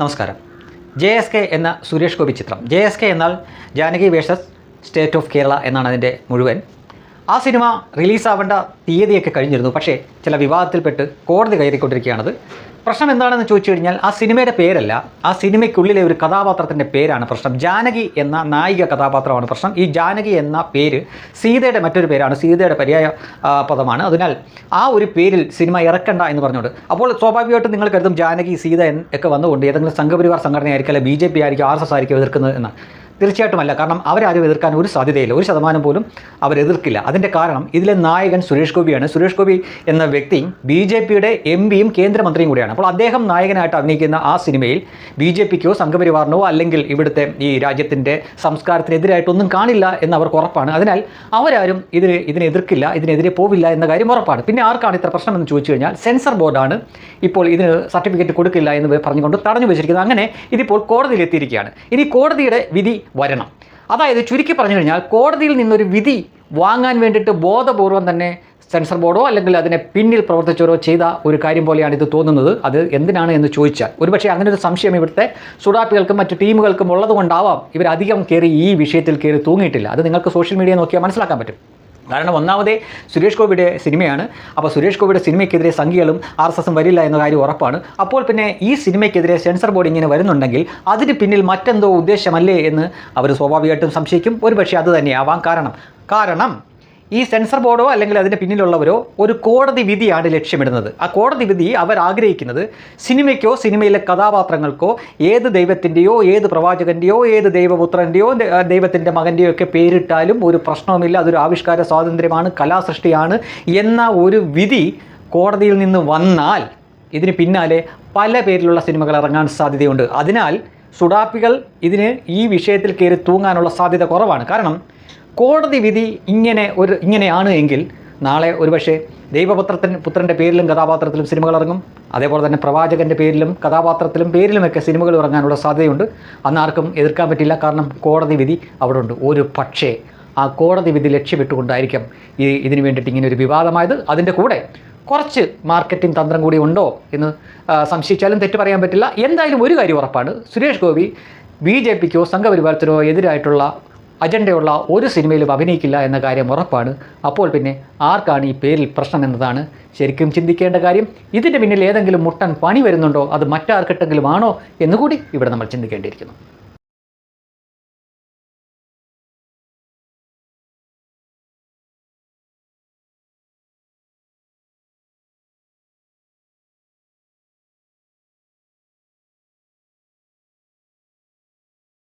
നമസ്കാരം. J S K എന്ന സുരേഷ് ഗോപി ചിത്രം. ജെ എസ് കെ എന്നാൽ Janaki versus state of Kerala എന്നാണ് അതിന്റെ മുഴുവൻ ആ സിനിമ റിലീസാവേണ്ട തീയതിയൊക്കെ കഴിഞ്ഞിരുന്നു. പക്ഷേ ചില വിവാദത്തിൽപ്പെട്ട് കോടതി കയറിക്കൊണ്ടിരിക്കുകയാണത്. പ്രശ്നം എന്താണെന്ന് ചോദിച്ചു കഴിഞ്ഞാൽ ആ സിനിമയുടെ പേരല്ല. ആ സിനിമയ്ക്കുള്ളിലെ ഒരു കഥാപാത്രത്തിന്റെ പേരാണ് പ്രശ്നം. ജാനകി എന്ന നായിക കഥാപാത്രമാണ് പ്രശ്നം. ഈ ജാനകി എന്ന പേര് സീതയുടെ മറ്റൊരു പേരാണ്. സീതയുടെ പര്യായ പദമാണ്. അതിനാൽ ആ ഒരു പേരിൽ സിനിമ ഇറക്കണ്ട എന്ന് പറഞ്ഞുകൊണ്ട്. അപ്പോൾ സ്വാഭാവികമായിട്ടും നിങ്ങൾ കരുതും ജാനകി സീത എന്നൊക്കെ വന്നുകൊണ്ട് ഏതെങ്കിലും സംഘപരിവാർ സംഘടനയായിരിക്കും അല്ലെങ്കിൽ ബി ജെ പി ആയിരിക്കും ആർ എസ് എസ് ആയിരിക്കും എതിർക്കുന്നത് എന്ന് തീർച്ചയായിട്ടുമല്ല. കാരണം അവരാരും എതിർക്കാൻ ഒരു സാധ്യതയില്ല. ഒരു ശതമാനം പോലും അവരെതിർക്കില്ല അതിന്റെ കാരണം ഇതിലെ നായകൻ സുരേഷ് ഗോപിയാണ്. സുരേഷ് ഗോപി എന്ന വ്യക്തി ബി ജെ പിയുടെ എം പിയും കേന്ദ്രമന്ത്രിയും കൂടിയാണ്. അപ്പോൾ അദ്ദേഹം നായകനായിട്ട് അഭിനയിക്കുന്ന ആ സിനിമയിൽ ബി ജെ പിക്കോ സംഘപരിവാറിനോ അല്ലെങ്കിൽ ഇവിടുത്തെ ഈ രാജ്യത്തിന്റെ സംസ്കാരത്തിനെതിരായിട്ടൊന്നും കാണില്ല എന്ന് അവർക്ക് ഉറപ്പാണ്. അതിനാൽ അവരാരും ഇതിന് ഇതിനെ എതിർക്കില്ല ഇതിനെതിരെ പോവില്ല എന്ന കാര്യം ഉറപ്പാണ്. പിന്നെ ആർക്കാണ് ഇത്ര പ്രശ്നം എന്ന് ചോദിച്ചു കഴിഞ്ഞാൽ സെൻസർ ബോർഡാണ് ഇപ്പോൾ ഇതിന് സർട്ടിഫിക്കറ്റ് കൊടുക്കില്ല എന്ന് പറഞ്ഞുകൊണ്ട് തടഞ്ഞു വെച്ചിരിക്കുന്നത്. അങ്ങനെ ഇതിപ്പോൾ കോടതിയിൽ എത്തിയിരിക്കുകയാണ് ഇനി കോടതിയുടെ വിധി വരണം. അതായത് ചുരുക്കി പറഞ്ഞു കഴിഞ്ഞാൽ കോടതിയിൽ നിന്നൊരു വിധി വാങ്ങാൻ വേണ്ടിയിട്ട് ബോധപൂർവം തന്നെ സെൻസർ ബോർഡോ അല്ലെങ്കിൽ അതിനെ പിന്നിൽ പ്രവർത്തിച്ചവരോ ചെയ്ത ഒരു കാര്യം പോലെയാണ് ഇത് തോന്നുന്നത്. അത് എന്തിനാണ് എന്ന് ചോദിച്ചാൽ ഒരുപക്ഷെ അങ്ങനെ ഒരു സംശയം ഇവിടുത്തെ സുഡാപ്പികൾക്കും മറ്റ് ടീമുകൾക്കും ഉള്ളതുകൊണ്ടാവാം ഇവരധികം കയറി ഈ വിഷയത്തിൽ കയറി തൂങ്ങിയിട്ടില്ല. അത് നിങ്ങൾക്ക് സോഷ്യൽ മീഡിയ നോക്കിയാൽ മനസ്സിലാക്കാൻ പറ്റും. കാരണം ഒന്നാമതേ സുരേഷ് ഗോപിയുടെ സിനിമയാണ്. അപ്പോൾ സുരേഷ് ഗോപിയുടെ സിനിമയ്ക്കെതിരെ സംഖ്യകളും ആർ എസ് എസും വരില്ല എന്ന കാര്യം ഉറപ്പാണ്. അപ്പോൾ പിന്നെ ഈ സിനിമയ്ക്കെതിരെ സെൻസർ ബോർഡ് ഇങ്ങനെ വരുന്നുണ്ടെങ്കിൽ അതിന് പിന്നിൽ മറ്റെന്തോ ഉദ്ദേശമല്ലേ എന്ന് അവർ സ്വാഭാവികമായിട്ടും സംശയിക്കും. ഒരുപക്ഷെ അത് തന്നെയാവാം കാരണം കാരണം ഈ സെൻസർ ബോർഡോ അല്ലെങ്കിൽ അതിന്റെ പിന്നിലുള്ളവരോ ഒരു കോടതി വിധിയാണ് ലക്ഷ്യമിടുന്നത്. ആ കോടതി വിധി അവർ ആഗ്രഹിക്കുന്നത് സിനിമയ്ക്കോ സിനിമയിലെ കഥാപാത്രങ്ങൾക്കോ ഏത് ദൈവത്തിന്റെയോ ഏത് പ്രവാചകന്റെയോ ഏത് ദൈവപുത്രന്റെയോ ദൈവത്തിന്റെ മകന്റെയോ ഒക്കെ പേരിട്ടാലും ഒരു പ്രശ്നവുമില്ല അതൊരു ആവിഷ്കാര സ്വാതന്ത്ര്യമാണ് കലാസൃഷ്ടിയാണ് എന്ന ഒരു വിധി കോടതിയിൽ നിന്ന് വന്നാൽ ഇതിന് പിന്നാലെ പല പേരിലുള്ള സിനിമകൾ ഇറങ്ങാൻ സാധ്യതയുണ്ട്. അതിനാൽ സുഡാപ്പികൾ ഇതിന് ഈ വിഷയത്തിൽ കയറി തൂങ്ങാനുള്ള സാധ്യത കുറവാണ്. കാരണം കോടതി വിധി ഇങ്ങനെ ഒരു ഇങ്ങനെയാണ് എങ്കിൽ നാളെ ഒരുപക്ഷെ ദൈവപുത്രത്തിന് പുത്രന്റെ പേരിലും കഥാപാത്രത്തിലും സിനിമകൾ ഇറങ്ങും. അതേപോലെ തന്നെ പ്രവാചകന്റെ പേരിലും കഥാപാത്രത്തിലും പേരിലുമൊക്കെ സിനിമകൾ ഇറങ്ങാനുള്ള സാധ്യതയുണ്ട്. അന്നാർക്കും എതിർക്കാൻ പറ്റില്ല. കാരണം കോടതി വിധി അവിടെ ഉണ്ട്. ഒരു പക്ഷേ ആ കോടതി വിധി ലക്ഷ്യമിട്ടുകൊണ്ടായിരിക്കും ഈ ഇതിന് വേണ്ടിയിട്ട് ഇങ്ങനെ ഒരു വിവാദമായത്. അതിന്റെ കൂടെ കുറച്ച് മാർക്കറ്റിംഗ് തന്ത്രം കൂടി ഉണ്ടോ എന്ന് സംശയിച്ചാലും തെറ്റ് പറയാൻ പറ്റില്ല. എന്തായാലും ഒരു കാര്യം ഉറപ്പാണ്. സുരേഷ് ഗോപി ബി ജെ പിക്കോ സംഘപരിവാരത്തിനോ എതിരായിട്ടുള്ള അജണ്ടയുള്ള ഒരു സിനിമയിലും അഭിനയിക്കില്ല എന്ന കാര്യം ഉറപ്പാണ്. അപ്പോൾ പിന്നെ ആർക്കാണ് ഈ പേരിൽ പ്രശ്നം എന്നതാണ്? ശരിക്കും ചിന്തിക്കേണ്ട കാര്യം ഇതിന്റെ പിന്നിൽ ഏതെങ്കിലും മുട്ടൻ പണി വരുന്നുണ്ടോ? അത് മറ്റാർക്കിട്ടെങ്കിലും ആണോ? എന്നുകൂടി ഇവിടെ നമ്മൾ ചിന്തിക്കേണ്ടിയിരിക്കുന്നു.